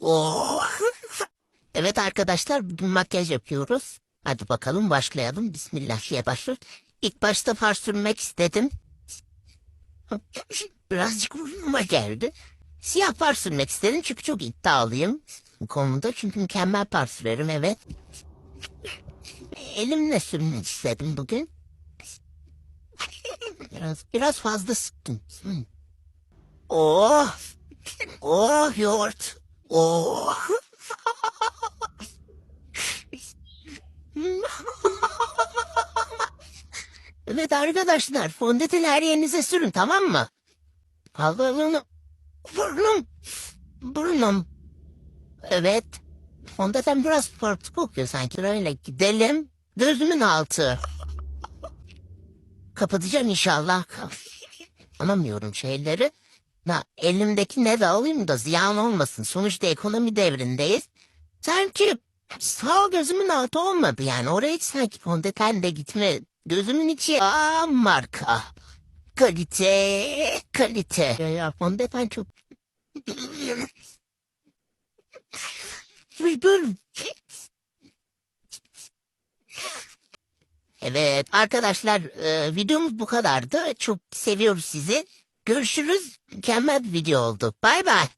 Oh. Evet arkadaşlar makyaj yapıyoruz. Hadi bakalım başlayalım. Bismillah diye başlıyoruz. İlk başta far sürmek istedim. Birazcık burnuma geldi. Siyah far sürmek istedim çünkü çok iddialıyım bu konuda. Çünkü mükemmel far sürerim evet. Elimle sürmek istedim bugün. Biraz, biraz fazla sıktım. Oh! Oh yoğurt! Oh! evet arkadaşlar fondöteni her yerinize sürün tamam mı? Allah'ım burnum burnum. Evet fondöten biraz farklı kokuyor sanki. Öyle gidelim gözümün altı. Kapatacağım inşallah. Anlamıyorum şeyleri Na, elimdeki ne de alayım da ziyan olmasın sonuçta ekonomi devrindeyiz sanki sağ gözümün altı olmadı yani oraya hiç sanki fondöten de gitme gözümün içi aa marka kalite kalite ya, ya fondöten çok. Evet arkadaşlar e, videomuz bu kadardı. Çok seviyoruz sizi. Görüşürüz. Mükemmel bir video oldu. Bay bay.